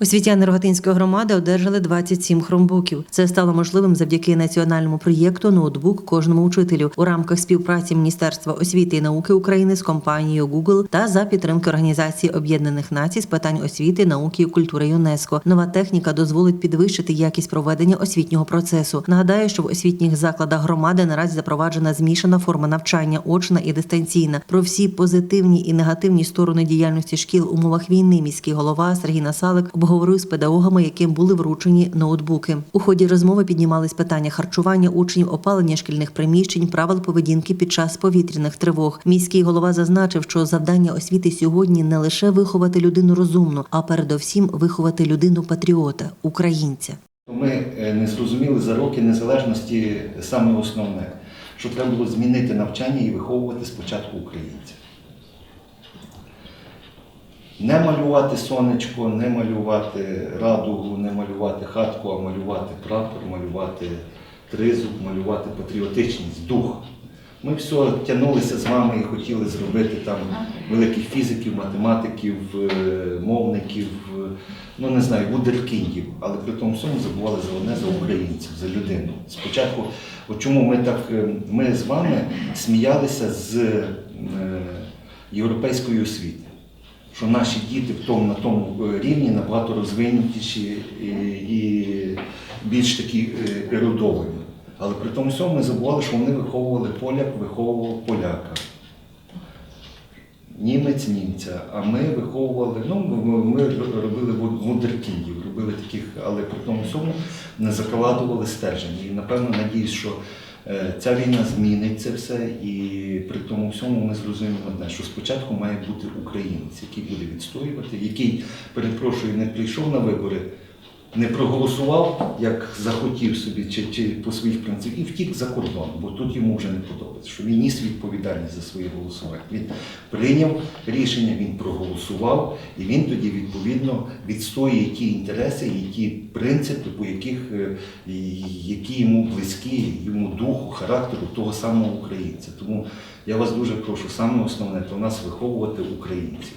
Освітяни Рогатинської громади одержали 27 хромбуків. Це стало можливим завдяки національному проєкту Ноутбук кожному учителю у рамках співпраці Міністерства освіти і науки України з компанією Google та за підтримки Організації Об'єднаних Націй з питань освіти, науки і культури ЮНЕСКО. Нова техніка дозволить підвищити якість проведення освітнього процесу. Нагадаю, що в освітніх закладах громади наразі запроваджена змішана форма навчання, очна і дистанційна. Про всі позитивні і негативні сторони діяльності шкіл в умовах війни міський голова Сергій Насалик обговорив з педагогами, яким були вручені ноутбуки. У ході розмови піднімались питання харчування учнів, опалення шкільних приміщень, правил поведінки під час повітряних тривог. Міський голова зазначив, що завдання освіти сьогодні не лише виховати людину розумну, а передовсім виховати людину патріота, українця. Ми е, не зрозуміли за роки незалежності саме основне, що треба було змінити навчання і виховувати спочатку українців. Не малювати сонечко, не малювати радугу, не малювати хатку, а малювати прапор, малювати тризуб, малювати патріотичність, дух. Ми все тягнулися з вами і хотіли зробити там великих фізиків, математиків, е, мовників, е, ну не знаю, вудеркіндів, але при тому всьому забували за одне за українців, за людину. Спочатку, от чому ми так, е, ми з вами сміялися з європейської освіти що наші діти в тому, на тому е, рівні набагато розвинутіші і, і більш такі е, ерудовані. Але при тому всьому ми забували, що вони виховували поляк, виховував поляка. Німець німця, а ми виховували, ну ми- робили ву- вундеркіндів, робили таких, але при тому всьому не закладували стержень. І напевно надіюсь, що е, ця війна змінить це все, і при тому всьому ми зрозуміємо одне, що спочатку має бути українець, який буде відстоювати, який, перепрошую, не прийшов на вибори, не проголосував, як захотів собі, чи, чи по своїх принципах, і втік за кордон, бо тут йому вже не подобається, що він ніс відповідальність за своє голосування. Він прийняв рішення, він проголосував, і він тоді відповідно відстоює ті інтереси і ті принципи, по яких е, які йому близькі, йому духу, характеру того самого українця. Тому я вас дуже прошу, саме основне то нас виховувати українців.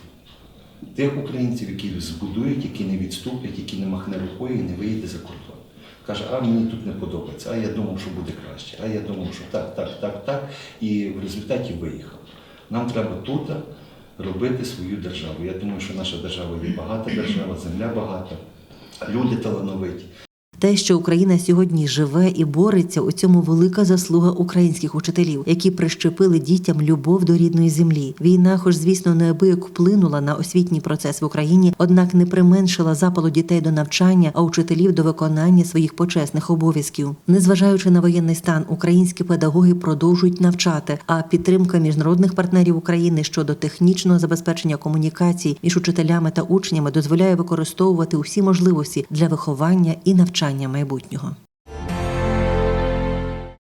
Тих українців, які збудують, які не відступлять, які не махне рукою і не виїде за кордон. Каже, а мені тут не подобається, а я думав, що буде краще, а я думав, що так, так, так, так. І в результаті виїхав. Нам треба тут робити свою державу. Я думаю, що наша держава є багата держава, земля багата, люди талановиті. Те, що Україна сьогодні живе і бореться, у цьому велика заслуга українських учителів, які прищепили дітям любов до рідної землі. Війна, хоч звісно, неабияк вплинула на освітній процес в Україні, однак не применшила запалу дітей до навчання, а учителів до виконання своїх почесних обов'язків. Незважаючи на воєнний стан, українські педагоги продовжують навчати. А підтримка міжнародних партнерів України щодо технічного забезпечення комунікацій між учителями та учнями дозволяє використовувати усі можливості для виховання і навчання майбутнього.